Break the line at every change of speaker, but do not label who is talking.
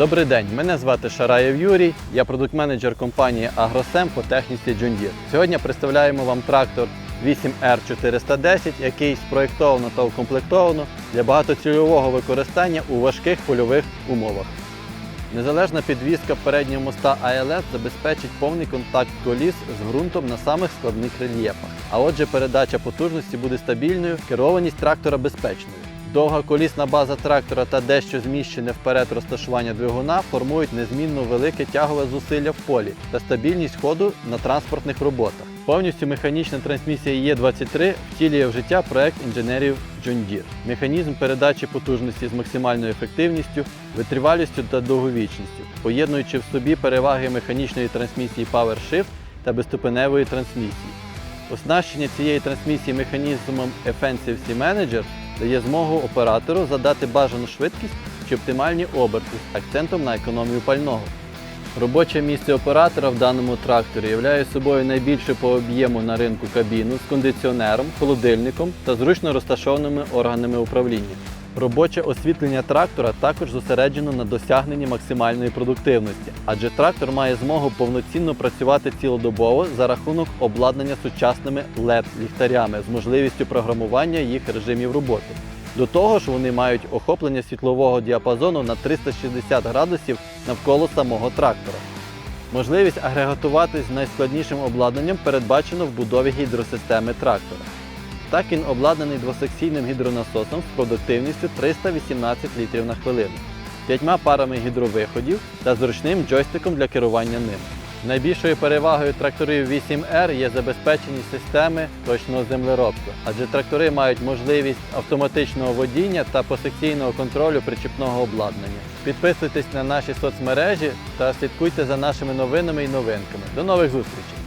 Добрий день, мене звати Шараєв Юрій, я продукт-менеджер компанії Агросем по техніці Deere. Сьогодні представляємо вам трактор 8R410, який спроєктовано та укомплектовано для багатоцільового використання у важких польових умовах. Незалежна підвізка переднього моста ALS забезпечить повний контакт коліс з ґрунтом на самих складних рельєфах. А отже, передача потужності буде стабільною, керованість трактора безпечною. Довга колісна база трактора та дещо зміщене вперед розташування двигуна формують незмінно велике тягове зусилля в полі та стабільність ходу на транспортних роботах. Повністю механічна трансмісія Е23 втілює в життя проект інженерів John Deere. Механізм передачі потужності з максимальною ефективністю, витривалістю та довговічністю, поєднуючи в собі переваги механічної трансмісії PowerShift та безступеневої трансмісії. Оснащення цієї трансмісії механізмом Efficiency Manager дає змогу оператору задати бажану швидкість чи оптимальні оберти з акцентом на економію пального. Робоче місце оператора в даному тракторі являє собою найбільше по об'єму на ринку кабіну з кондиціонером, холодильником та зручно розташованими органами управління. Робоче освітлення трактора також зосереджено на досягненні максимальної продуктивності, адже трактор має змогу повноцінно працювати цілодобово за рахунок обладнання сучасними LED-ліхтарями з можливістю програмування їх режимів роботи. До того ж, вони мають охоплення світлового діапазону на 360 градусів навколо самого трактора. Можливість агрегатувати з найскладнішим обладнанням передбачено в будові гідросистеми трактора. Так він обладнаний двосекційним гідронасосом з продуктивністю 318 літрів на хвилину, п'ятьма парами гідровиходів та зручним джойстиком для керування ним. Найбільшою перевагою тракторів 8R є забезпеченість системи точного землеробства, адже трактори мають можливість автоматичного водіння та посекційного контролю причіпного обладнання. Підписуйтесь на наші соцмережі та слідкуйте за нашими новинами і новинками. До нових зустрічей!